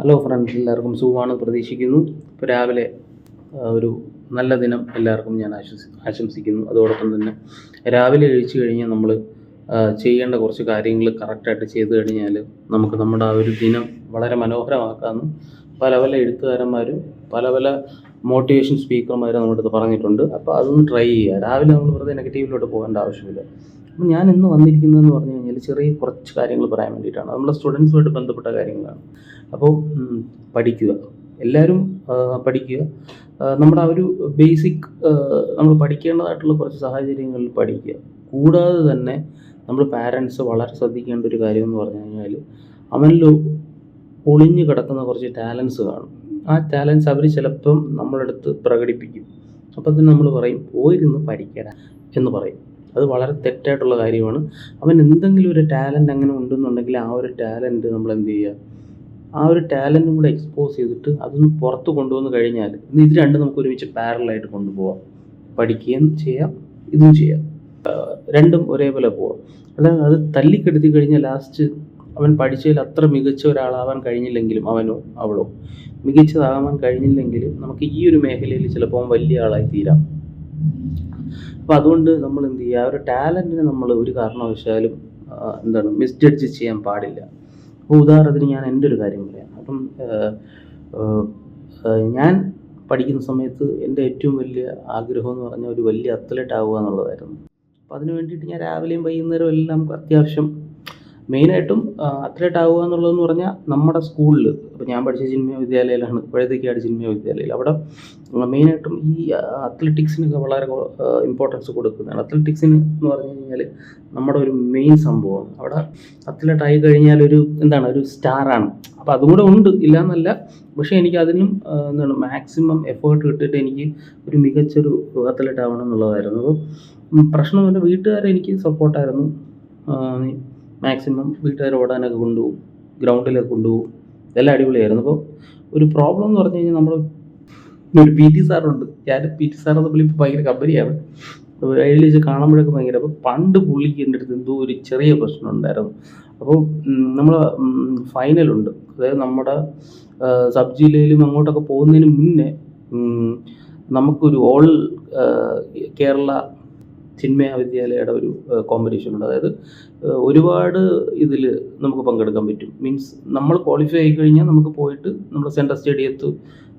Hello friends എല്ലാവർക്കും സുഖമാണ് പ്രതീക്ഷിക്കുന്നു. ഇപ്പോൾ രാവിലെ ഒരു നല്ല ദിനം എല്ലാവർക്കും ഞാൻ ആശംസി ആശംസിക്കുന്നു. അതോടൊപ്പം തന്നെ രാവിലെ കഴിച്ചു കഴിഞ്ഞാൽ നമ്മൾ ചെയ്യേണ്ട കുറച്ച് കാര്യങ്ങൾ കറക്റ്റായിട്ട് ചെയ്തു കഴിഞ്ഞാൽ നമുക്ക് നമ്മുടെ ആ ഒരു ദിനം വളരെ മനോഹരമാക്കാമെന്ന് പല പല എഴുത്തുകാരന്മാരും പല പല മോട്ടിവേഷൻ സ്പീക്കർമാരും നമ്മുടെ അടുത്ത് പറഞ്ഞിട്ടുണ്ട്. അപ്പോൾ അതൊന്ന് ട്രൈ ചെയ്യുക. രാവിലെ നമ്മൾ വെറുതെ നെഗറ്റീവിലോട്ട് പോകേണ്ട ആവശ്യമില്ല. അപ്പോൾ ഞാൻ ഇന്ന് വന്നിരിക്കുന്നതെന്ന് പറഞ്ഞു കഴിഞ്ഞാൽ ചെറിയ കുറച്ച് കാര്യങ്ങൾ പറയാൻ വേണ്ടിയിട്ടാണ്. നമ്മളെ സ്റ്റുഡൻസുമായിട്ട് ബന്ധപ്പെട്ട കാര്യങ്ങളാണ്. അപ്പോൾ പഠിക്കുക. എല്ലാവരും പഠിക്കുക. നമ്മുടെ ആ ഒരു ബേസിക് നമ്മൾ പഠിക്കേണ്ടതായിട്ടുള്ള കുറച്ച് സാഹചര്യങ്ങളിൽ പഠിക്കുക. കൂടാതെ തന്നെ നമ്മൾ പാരൻസ് വളരെ ശ്രദ്ധിക്കേണ്ട ഒരു കാര്യം എന്ന് പറഞ്ഞു കഴിഞ്ഞാൽ അവനിൽ ഒളിഞ്ഞു കിടക്കുന്ന കുറച്ച് ടാലൻസ് കാണും. ആ ടാലൻസ് അവർ ചിലപ്പം നമ്മളെടുത്ത് പ്രകടിപ്പിക്കും. അപ്പം തന്നെ നമ്മൾ പറയും പോയിരുന്ന് പഠിക്കട എന്ന് പറയും. അത് വളരെ തെറ്റായിട്ടുള്ള കാര്യമാണ്. അവൻ എന്തെങ്കിലും ഒരു ടാലന്റ് അങ്ങനെ ഉണ്ടെന്നുണ്ടെങ്കിൽ ആ ഒരു ടാലന്റ് നമ്മൾ എന്ത് ചെയ്യുക? ആ ഒരു ടാലന്റും കൂടെ എക്സ്പോസ് ചെയ്തിട്ട് അതൊന്ന് പുറത്ത് കൊണ്ടുവന്ന് കഴിഞ്ഞാൽ ഇത് രണ്ടും നമുക്ക് ഒരുമിച്ച് പാരലായിട്ട് കൊണ്ടുപോകാം പഠിക്കുകയും ചെയ്യാം ഇതും ചെയ്യാം. രണ്ടും ഒരേപോലെ പോവാം. അല്ലാതെ അത് തല്ലിക്കെടുത്തി കഴിഞ്ഞാൽ ലാസ്റ്റ് അവൻ പഠിച്ചതിൽ അത്ര മികച്ച ഒരാളാവാൻ കഴിഞ്ഞില്ലെങ്കിലും അവനോ അവളോ മികച്ചതാവാൻ കഴിഞ്ഞില്ലെങ്കിൽ നമുക്ക് ഈ ഒരു മേഖലയിൽ ചിലപ്പോൾ വലിയ ആളായി തീരാം. അപ്പോൾ അതുകൊണ്ട് നമ്മൾ എന്ത് ചെയ്യുക ഒരു ടാലന്റിനെ നമ്മൾ ഒരു കാരണവശാലും എന്താണ് മിസ്ജഡ്ജ് ചെയ്യാൻ പാടില്ല. അപ്പോൾ ഉദാഹരണത്തിന് ഞാൻ എന്റെ ഒരു കാര്യം പറയാം. അപ്പം ഞാൻ പഠിക്കുന്ന സമയത്ത് എന്റെ ഏറ്റവും വലിയ ആഗ്രഹം എന്ന് പറഞ്ഞാൽ ഒരു വലിയ അത്ലറ്റ് ആവുക എന്നുള്ളതായിരുന്നു. അപ്പോൾ അതിന് വേണ്ടിയിട്ട് ഞാൻ രാവിലെയും വൈകുന്നേരവും എല്ലാം അത്യാവശ്യം മെയിനായിട്ടും അത്ലറ്റ് ആവുക എന്നുള്ളതെന്ന് പറഞ്ഞാൽ നമ്മുടെ സ്കൂളിൽ ഇപ്പോൾ ഞാൻ പഠിച്ച ജിൻമയ വിദ്യാലയയിലാണ് പഴുതക്കാട് ജിൻമയ വിദ്യാലയയിൽ അവിടെ മെയിനായിട്ടും ഈ അത്ലറ്റിക്സിനൊക്കെ വളരെ ഇമ്പോർട്ടൻസ് കൊടുക്കുന്നതാണ്. അത്ലറ്റിക്സിന് എന്ന് പറഞ്ഞു കഴിഞ്ഞാൽ നമ്മുടെ ഒരു മെയിൻ സംഭവമാണ്. അവിടെ അത്ലറ്റ് ആയി കഴിഞ്ഞാൽ ഒരു എന്താണ് ഒരു സ്റ്റാറാണ്. അപ്പോൾ അതും കൂടെ ഉണ്ട് ഇല്ല എന്നല്ല പക്ഷേ എനിക്ക് അതിനും എന്താണ് മാക്സിമം എഫേർട്ട് ഇട്ടിട്ട് എനിക്ക് ഒരു മികച്ചൊരു അത്ലറ്റ് ആവണം എന്നുള്ളതായിരുന്നു അപ്പോൾ പ്രശ്നം എന്റെ വീട്ടുകാരെനിക്ക് സപ്പോർട്ടായിരുന്നു മാക്സിമം വീട്ടുകാർ ഓടാനൊക്കെ കൊണ്ടുപോകും ഗ്രൗണ്ടിലൊക്കെ കൊണ്ടുപോകും. എല്ലാം അടിപൊളിയായിരുന്നു. അപ്പോൾ ഒരു പ്രോബ്ലം എന്ന് പറഞ്ഞു കഴിഞ്ഞാൽ നമ്മൾ ഒരു പി ടി സാറുണ്ട് ഞാൻ പി ടി സാർ തമ്മിൽ ഇപ്പോൾ ഭയങ്കര കമ്പനിയാണ് അതിൽ വെച്ച് കാണുമ്പോഴൊക്കെ ഭയങ്കര അപ്പോൾ പണ്ട് പുള്ളിക്ക് എന്റെ അടുത്ത് എന്തോ ഒരു ചെറിയ പ്രശ്നം ഉണ്ടായിരുന്നു. അപ്പോൾ നമ്മൾ ഫൈനലുണ്ട് അതായത് നമ്മുടെ സബ് ജില്ലയിലും അങ്ങോട്ടൊക്കെ പോകുന്നതിന് മുന്നേ നമുക്കൊരു ഓൾ കേരള ചിന്മയ വിദ്യാലയയുടെ ഒരു കോമ്പറ്റീഷൻ ഉണ്ട്. അതായത് ഒരുപാട് ഇതിൽ നമുക്ക് പങ്കെടുക്കാൻ പറ്റും. മീൻസ് നമ്മൾ ക്വാളിഫൈ ആയി കഴിഞ്ഞാൽ നമുക്ക് പോയിട്ട് നമ്മുടെ സെൻട്രൽ സ്റ്റേഡിയത്ത്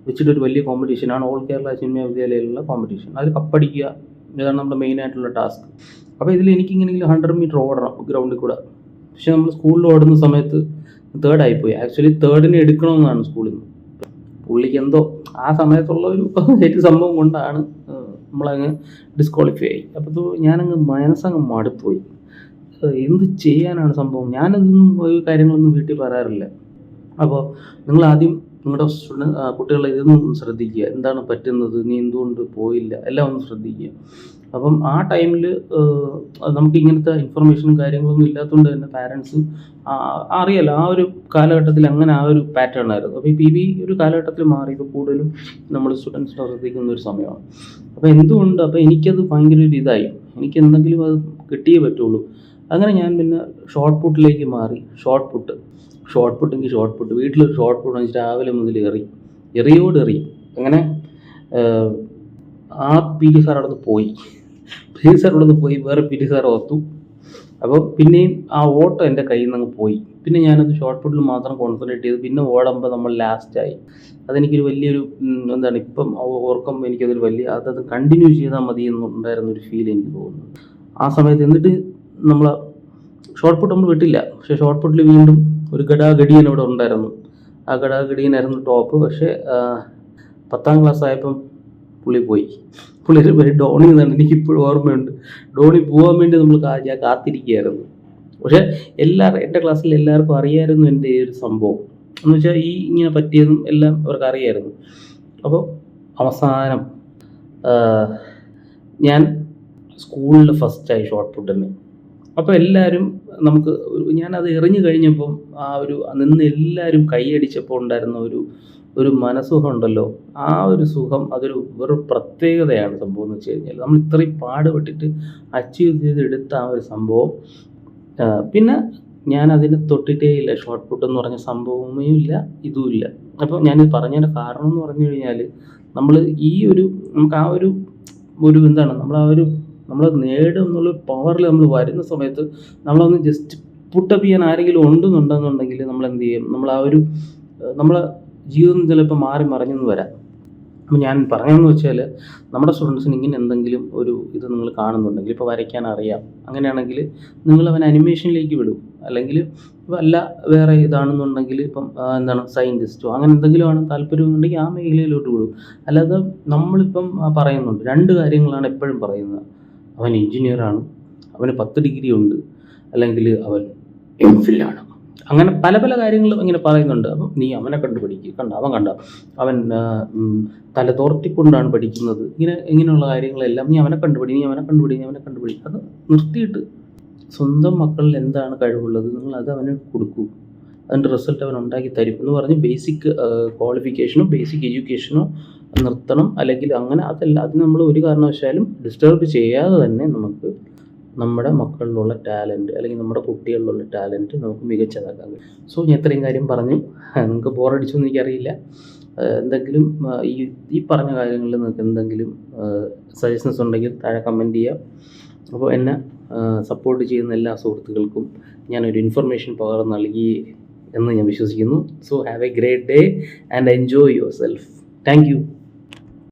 വെച്ചിട്ട് ഒരു വലിയ കോമ്പറ്റീഷനാണ് ഓൾ കേരള ചിന്മയ വിദ്യാലയയിലുള്ള കോമ്പറ്റീഷൻ അതിൽ കപ്പടിക്കുക ഇതാണ് നമ്മുടെ മെയിൻ ആയിട്ടുള്ള ടാസ്ക് അപ്പോൾ ഇതിൽ എനിക്ക് ഇങ്ങനെയെങ്കിലും ഹൺഡ്രഡ് മീറ്റർ ഓടണം ഗ്രൗണ്ടിൽ കൂടെ. പക്ഷേ നമ്മൾ സ്കൂളിൽ ഓടുന്ന സമയത്ത് തേർഡ് ആയിപ്പോയി. ആക്ച്വലി തേർഡിനെ എടുക്കണമെന്നാണ് സ്കൂളിൽ നിന്ന്. പുള്ളിക്ക് എന്തോ ആ സമയത്തുള്ള ഒരു സംഭവം കൊണ്ടാണ് നമ്മളങ്ങ് ഡിസ്ക്വാളിഫൈ ആയി. അപ്പോൾ ഇത് ഞാനങ്ങ് മനസ്സങ്ങ് മടുത്തുപോയി. ഏഹ്, എന്ത് ചെയ്യാനാണ് സംഭവം? ഞാനതൊന്നും ഒരു കാര്യങ്ങളൊന്നും വീട്ടിൽ പറയാറില്ല. അപ്പോൾ നിങ്ങൾ ആദ്യം നിങ്ങളുടെ സ്റ്റുഡൻ കുട്ടികളെ ഇതൊന്നും ശ്രദ്ധിക്കുക. എന്താണ് പറ്റുന്നത്? നീ എന്തുകൊണ്ട് പോയില്ല? എല്ലാം ഒന്ന് ശ്രദ്ധിക്കുക. അപ്പം ആ ടൈമിൽ നമുക്ക് ഇങ്ങനത്തെ ഇൻഫർമേഷനും കാര്യങ്ങളൊന്നും ഇല്ലാത്തതുകൊണ്ട് തന്നെ പാരൻസ് അറിയാലോ ആ ഒരു കാലഘട്ടത്തിൽ അങ്ങനെ ആ ഒരു പാറ്റേൺ ആയിരുന്നു. അപ്പോൾ ഇപ്പോൾ ഈ ഒരു കാലഘട്ടത്തിൽ മാറി ഇപ്പോൾ കൂടുതലും നമ്മൾ സ്റ്റുഡൻസിനെ ശ്രദ്ധിക്കുന്ന ഒരു സമയമാണ്. അപ്പോൾ എന്തുകൊണ്ട്? അപ്പോൾ എനിക്കത് ഭയങ്കര ഒരു ഇതായി. എനിക്ക് എന്തെങ്കിലും അത് കിട്ടിയേ പറ്റുള്ളൂ. അങ്ങനെ ഞാൻ പിന്നെ ഷോർട്ട് പുട്ടിലേക്ക് മാറി. Shot put. ഷോർട്ട് പുട്ടെങ്കിൽ ഷോർട്ട് പുട്ട് വീട്ടിലൊരു ഷോർട്ട് പുട്ട് വന്നിട്ട് രാവിലെ മുതൽ എറി. എറിയോട് എറി. അങ്ങനെ ആ പി ടി സാർ അവിടെ നിന്ന് പോയി. പി ടി സാർ അവിടെ നിന്ന് പോയി വേറെ പി ടി സാർ ഓർത്തു അപ്പോൾ പിന്നെയും ആ ഓട്ടം എന്റെ കയ്യിൽ നിന്ന് അങ്ങ് പോയി. പിന്നെ ഞാനത് ഷോർട്ട് പുട്ടിൽ മാത്രം കോൺസെൻട്രേറ്റ് ചെയ്ത് പിന്നെ ഓടുമ്പോൾ നമ്മൾ ലാസ്റ്റായി അതെനിക്കൊരു വലിയൊരു എന്താണ് ഇപ്പം ഓർക്കുമ്പോൾ എനിക്കതൊരു വലിയ അതത് കണ്ടിന്യൂ ചെയ്താൽ മതി എന്നുണ്ടായിരുന്ന ഒരു ഫീൽ എനിക്ക് തോന്നുന്നു. ആ സമയത്ത് എന്നിട്ട് നമ്മൾ ഷോർട്ട് പുട്ട് നമ്മൾ വിട്ടില്ല. പക്ഷേ ഷോർട്ട് പുട്ടിൽ വീണ്ടും ഒരു ഗടാഗടിയൻ ഇവിടെ ഉണ്ടായിരുന്നു. ആ ഗടാഗടിയനായിരുന്നു ടോപ്പ് പക്ഷേ പത്താം ക്ലാസ് ആയപ്പം പുള്ളി പോയി. പുള്ളിയുടെ പേര് ഡോണി എന്നാണ് എനിക്കിപ്പോഴും ഓർമ്മയുണ്ട്. ഡോണി പോകാൻ വേണ്ടി നമ്മൾ ഞാൻ കാത്തിരിക്കുകയായിരുന്നു. പക്ഷേ എല്ലാവരും എന്റെ ക്ലാസ്സിൽ എല്ലാവർക്കും അറിയായിരുന്നു എന്റെ ഈ ഒരു സംഭവം. എന്ന് വെച്ചാൽ ഈ ഇങ്ങനെ പറ്റിയതും എല്ലാം അവർക്ക് അറിയായിരുന്നു. അപ്പോൾ അവസാനം ഞാൻ സ്കൂളിൽ ഫസ്റ്റായി ഷോർട്ട് പുട്ടിന് അപ്പോൾ എല്ലാവരും നമുക്ക് ഞാനത് എറിഞ്ഞു കഴിഞ്ഞപ്പം ആ ഒരു നിന്ന് എല്ലാവരും കൈയടിച്ചപ്പോൾ ഉണ്ടായിരുന്ന ഒരു ഒരു മനസ്സുഖം ഉണ്ടല്ലോ. ആ ഒരു സുഖം അതൊരു വെറു പ്രത്യേകതയാണ് സംഭവം എന്ന് വെച്ച് കഴിഞ്ഞാൽ നമ്മൾ ഇത്രയും പാടുപെട്ടിട്ട് അച്ചീവ് ചെയ്തെടുത്ത ആ ഒരു സംഭവം. പിന്നെ ഞാൻ അതിന് തൊട്ടിട്ടേ ഇല്ല. ഷോർട്ട് പുട്ട് എന്ന് പറഞ്ഞ സംഭവമേ ഇല്ല ഇതുമില്ല അപ്പോൾ ഞാൻ പറഞ്ഞതിന്റെ കാരണം എന്ന് പറഞ്ഞു കഴിഞ്ഞാൽ നമ്മൾ ഈ ഒരു നമുക്ക് ആ ഒരു ഒരു എന്താണ് നമ്മൾ ആ ഒരു നമ്മൾ നേടും എന്നുള്ള പവറിൽ നമ്മൾ വരുന്ന സമയത്ത് നമ്മളൊന്ന് ജസ്റ്റ് പുട്ടപ്പ് ചെയ്യാൻ ആരെങ്കിലും ഉണ്ടെന്നുണ്ടെന്നുണ്ടെങ്കിൽ നമ്മൾ എന്ത് ചെയ്യും? നമ്മൾ ആ ഒരു നമ്മളെ ജീവിതം ചിലപ്പോൾ മാറി മറിഞ്ഞെന്ന് വരാം. അപ്പം ഞാൻ പറഞ്ഞതെന്ന് വെച്ചാൽ നമ്മുടെ സ്റ്റുഡൻസിന് ഇങ്ങനെ എന്തെങ്കിലും ഒരു ഇത് നിങ്ങൾ കാണുന്നുണ്ടെങ്കിൽ ഇപ്പോൾ വരയ്ക്കാൻ അറിയാം അങ്ങനെയാണെങ്കിൽ നിങ്ങൾ അവൻ അനിമേഷനിലേക്ക് വിടും. അല്ലെങ്കിൽ അല്ല വേറെ ഇതാണെന്നുണ്ടെങ്കിൽ ഇപ്പം എന്താണ് സയന്റിസ്റ്റോ അങ്ങനെ എന്തെങ്കിലും ആണ് താല്പര്യമെന്നുണ്ടെങ്കിൽ ആ മേഖലയിലോട്ട് വിടും. അല്ലാതെ നമ്മളിപ്പം പറയുന്നുണ്ട് രണ്ട് കാര്യങ്ങളാണ് എപ്പോഴും പറയുന്നത്. അവൻ എഞ്ചിനീയറാണ് അവന് പത്ത് ഡിഗ്രി ഉണ്ട്. അല്ലെങ്കിൽ അവൻ എം ഫില്ലാണ് അങ്ങനെ പല പല കാര്യങ്ങളും ഇങ്ങനെ പറയുന്നുണ്ട്. അപ്പം നീ അവനെ കണ്ട് പഠിക്കുക കണ്ട? അവൻ കണ്ട? അവൻ തലതോർത്തിക്കൊണ്ടാണ് തല തോർത്തിക്കൊണ്ടാണ് പഠിക്കുന്നത്. ഇങ്ങനെ ഇങ്ങനെയുള്ള കാര്യങ്ങളെല്ലാം നീ അവനെ കണ്ടുപിടി നീ അവനെ കണ്ടുപിടി നീ അവനെ കണ്ടുപിടി അത് നിർത്തിയിട്ട് സ്വന്തം മക്കളിൽ എന്താണ് കഴിവുള്ളത് നിങ്ങൾ അത് അവന് കൊടുക്കൂ. അതിന്റെ റിസൾട്ട് അവൻ ഉണ്ടാക്കി തരും എന്ന് പറഞ്ഞ് ബേസിക് ക്വാളിഫിക്കേഷനോ ബേസിക് എഡ്യൂക്കേഷനോ നിർത്തണം അല്ലെങ്കിൽ അങ്ങനെ അതല്ല അത് നമ്മൾ ഒരു കാരണവശാലും ഡിസ്റ്റർബ് ചെയ്യാതെ തന്നെ നമുക്ക് നമ്മുടെ മക്കളിലുള്ള ടാലന്റ് അല്ലെങ്കിൽ നമ്മുടെ കുട്ടികളിലുള്ള ടാലന്റ് നമുക്ക് മികച്ചതാക്കാൻ കഴിയും. സോ ഞാൻ ഇത്രയും കാര്യം പറഞ്ഞു. നിങ്ങൾക്ക് ബോറടിച്ചു എന്ന് എനിക്കറിയില്ല. എന്തെങ്കിലും ഈ ഈ പറഞ്ഞ കാര്യങ്ങളിൽ നിങ്ങൾക്ക് എന്തെങ്കിലും സജഷൻസ് ഉണ്ടെങ്കിൽ താഴെ കമന്റ് ചെയ്യാം. അപ്പോൾ എന്നെ സപ്പോർട്ട് ചെയ്യുന്ന എല്ലാ സുഹൃത്തുക്കൾക്കും ഞാനൊരു ഇൻഫർമേഷൻ പകർന്ന് നൽകി എന്ന് ഞാൻ വിശ്വസിക്കുന്നു. So have a great day and enjoy yourself thank you